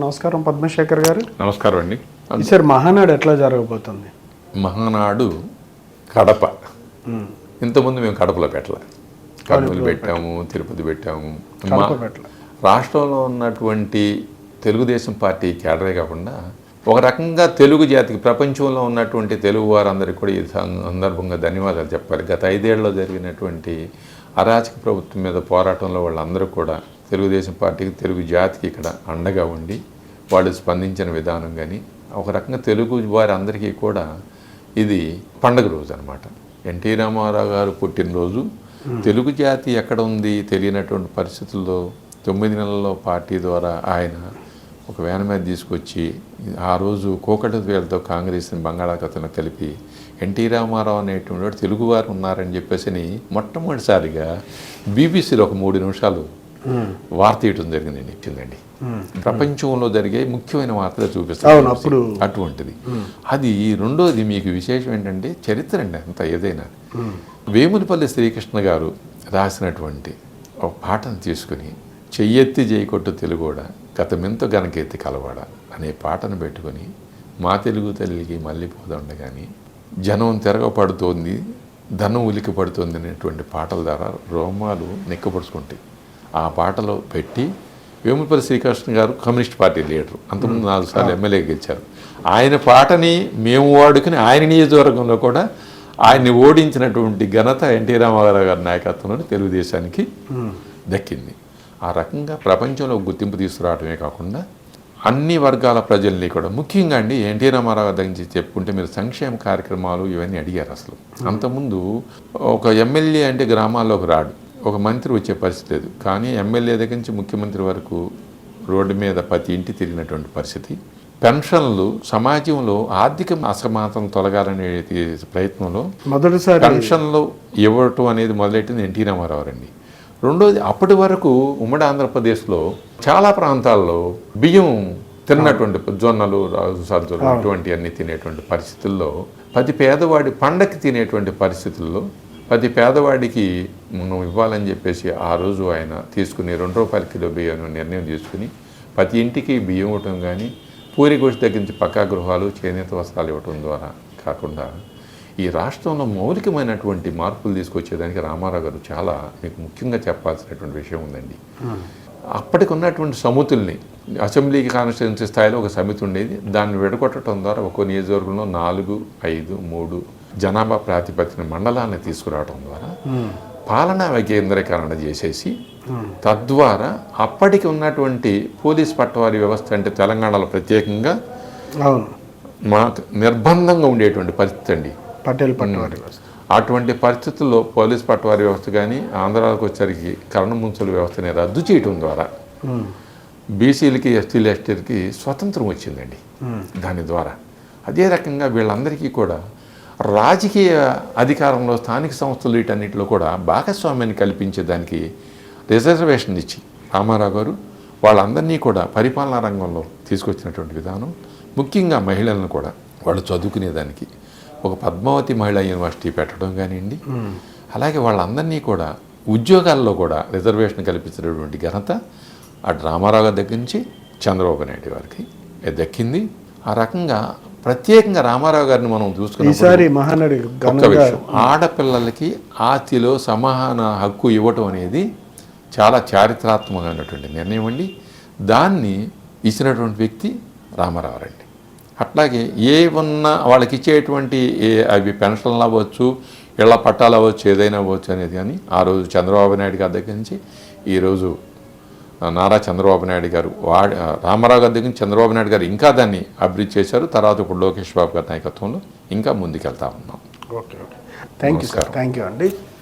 నమస్కారం పద్మశేఖర్ గారు. నమస్కారం అండి. ఈసారి మహానాడు ఎట్లా జరగబోతుంది? మహానాడు కడప. ఇంతకుముందు మేము కడపలో పెట్టలే. కర్నూలు పెట్టాము తిరుపతి పెట్టాము. రాష్ట్రంలో ఉన్నటువంటి తెలుగుదేశం పార్టీ కేడరే కాకుండా ఒక రకంగా తెలుగు జాతికి ప్రపంచంలో ఉన్నటువంటి తెలుగు వారందరికీ కూడా ఈ సందర్భంగా ధన్యవాదాలు చెప్పాలి. గత ఐదేళ్ళలో జరిగినటువంటి అరాచక ప్రభుత్వం మీద పోరాటంలో వాళ్ళందరూ కూడా తెలుగుదేశం పార్టీకి తెలుగు జాతికి ఇక్కడ అండగా ఉండి వాళ్ళు స్పందించిన విధానం కానీ ఒక రకంగా తెలుగు వారందరికీ కూడా ఇది పండగ రోజు అనమాట ఎన్టీ రామారావు గారు పుట్టినరోజు తెలుగు జాతి ఎక్కడ ఉంది తెలియనటువంటి పరిస్థితుల్లో తొమ్మిది నెలల్లో పార్టీ ద్వారా ఆయన ఒక వ్యాన్ మీద తీసుకొచ్చి ఆ రోజు కోకట వేలతో కాంగ్రెస్ని బంగాళాఖాతంలో కలిపి ఎన్టీ రామారావు అనేటువంటి వాడు తెలుగువారు ఉన్నారని చెప్పేసి మొట్టమొదటిసారిగా బీబీసీలో ఒక మూడు నిమిషాలు వార్త ఇవ్వడం జరిగిందండి ఇచ్చిందండి ప్రపంచంలో జరిగే ముఖ్యమైన వార్తలు అప్పుడు- అటువంటిది. అది రెండోది మీకు విశేషం ఏంటంటే చరిత్ర అండి అంత ఏదైనా. వేములపల్లి శ్రీకృష్ణ గారు రాసినటువంటి ఒక పాటను తీసుకుని చెయ్యెత్తి జైకొట్టు తెలుగోడ గతమెంతో గనకెత్తి కలవాడ అనే పాటను పెట్టుకొని మా తెలుగు తల్లికి మళ్ళీ పోదండగాని జనం తిరగపడుతోంది ధనం ఉలికి పడుతోంది అనేటువంటి పాటల ద్వారా రోమాలు నిక్కపడుచుకుంటాయి ఆ పాటలో పెట్టి Vemulapalli Srikrishna garu communist party leader. అంతకుముందు నాలుగు సార్లు ఎమ్మెల్యే గెలిచారు. ఆయన పాటని మేము వాడుకుని ఆయన నియోజకవర్గంలో కూడా ఆయన్ని ఓడించినటువంటి ఘనత ఎన్టీ రామారావు గారి నాయకత్వంలో తెలుగుదేశానికి దక్కింది. ఆ రకంగా ప్రపంచంలో గుర్తింపు తీసుకురావడమే కాకుండా అన్ని వర్గాల ప్రజల్ని కూడా ముఖ్యంగా అండి ఎన్టీ రామారావు గారి దగ్గర చెప్పుకుంటే మీరు సంక్షేమ కార్యక్రమాలు ఇవన్నీ అడిగారు అసలు. అంతకుముందు ఒక ఎమ్మెల్యే అంటే గ్రామాల్లోకి రాడు. ఒక మంత్రి వచ్చే పరిస్థితి లేదు. కానీ ఎమ్మెల్యే దగ్గర నుంచి ముఖ్యమంత్రి వరకు రోడ్డు మీద ప్రతి ఇంటి తిరిగినటువంటి పరిస్థితి. పెన్షన్లు సమాజంలో ఆర్థిక అసమానతను తొలగాలనే ప్రయత్నంలో మొదటిసారి పెన్షన్లు ఇవ్వటం అనేది మొదలెట్టింది ఎన్టీ రామారావు అండి రెండోది అప్పటి వరకు ఉమ్మడి ఆంధ్రప్రదేశ్లో చాలా ప్రాంతాల్లో బియ్యం తిన్నటువంటి జొన్నలు రాజు సజ్జలు అటువంటి అన్ని తినేటువంటి పరిస్థితుల్లో ప్రతి పేదవాడి పండక్కి తినేటువంటి పరిస్థితుల్లో ప్రతి పేదవాడికి మనం ఇవ్వాలని చెప్పేసి ఆ రోజు ఆయన తీసుకుని రెండు రూపాయల కిలో బియ్యం నిర్ణయం తీసుకుని ప్రతి ఇంటికి బియ్యం ఇవ్వటం కానీ పూరి గుడిసి దగ్గర నుంచి పక్కా గృహాలు చేనేత వస్త్రాలు ఇవ్వటం ద్వారా కాకుండా ఈ రాష్ట్రంలో మౌలికమైనటువంటి మార్పులు తీసుకొచ్చేదానికి రామారావు గారు చాలా మీకు ముఖ్యంగా చెప్పాల్సినటువంటి విషయం ఉందండి. అప్పటికి ఉన్నటువంటి సమితుల్ని అసెంబ్లీ కాన్స్టిట్యున్సీ స్థాయిలో ఒక సమితి ఉండేది. దాన్ని విడగొట్టడం ద్వారా ఒక్కో నియోజకవర్గంలో నాలుగు ఐదు మూడు జనాభా ప్రాతిపదికన మండలాన్ని తీసుకురావడం ద్వారా పాలనా వికేంద్రీకరణ చేసేసి తద్వారా అప్పటికి ఉన్నటువంటి పోలీస్ పట్టవారి వ్యవస్థ అంటే తెలంగాణలో ప్రత్యేకంగా మా నిర్బంధంగా ఉండేటువంటి పరిస్థితి అండి. పటేల్ పట్టువారి వ్యవస్థ. అటువంటి పరిస్థితుల్లో పోలీస్ పట్టవారి వ్యవస్థ కానీ ఆంధ్రాలకు వచ్చరికి కరణముంచుల వ్యవస్థని రద్దు చేయటం ద్వారా. బీసీలకి ఎస్టీలు ఎస్టీలకి స్వతంత్రం వచ్చిందండి. దాని ద్వారా. అదే రకంగా వీళ్ళందరికీ కూడా రాజకీయ అధికారంలో స్థానిక సంస్థలు వీటన్నిటిలో కూడా భాగస్వామ్యాన్ని కల్పించేదానికి రిజర్వేషన్ ఇచ్చి రామారావు గారు వాళ్ళందరినీ కూడా పరిపాలనా రంగంలో తీసుకొచ్చినటువంటి విధానం ముఖ్యంగా మహిళలను కూడా వాళ్ళు చదువుకునేదానికి ఒక పద్మావతి మహిళా యూనివర్సిటీ పెట్టడం కానివ్వండి అలాగే వాళ్ళందరినీ కూడా ఉద్యోగాల్లో కూడా రిజర్వేషన్ కల్పించినటువంటి ఘనత అటు రామారావు గారి దగ్గర నుంచి చంద్రబాబు నాయుడు వారికి దక్కింది? ఆ రకంగా ప్రత్యేకంగా రామారావు గారిని మనం చూసుకున్నప్పుడు ఈసారి మహానాడు ఒక్క విషయం ఆడపిల్లలకి ఆస్తిలో సమాన హక్కు ఇవ్వటం అనేది చాలా చారిత్రాత్మకమైనటువంటి నిర్ణయం అండి. దాన్ని ఇచ్చినటువంటి వ్యక్తి రామారావు అండి. అట్లాగే ఏ ఉన్న వాళ్ళకి ఇచ్చేటువంటి ఏ అవి పెన్షన్లు అవ్వచ్చు ఇళ్ళ పట్టాలు అవ్వచ్చు ఏదైనా అవ్వచ్చు అనేది కానీ ఆ రోజు చంద్రబాబు నాయుడు గారి దగ్గర నుంచి ఈరోజు నారా చంద్రబాబు నాయుడు గారు వాడి రామారావు గారి దగ్గర చంద్రబాబు నాయుడు గారు ఇంకా దాన్ని అభివృద్ధి చేశారు. తర్వాత ఇప్పుడు లోకేష్ బాబు గారి నాయకత్వంలో ఇంకా ముందుకెళ్తా ఉన్నాం. Okay okay. Thank you sir thank you అండి.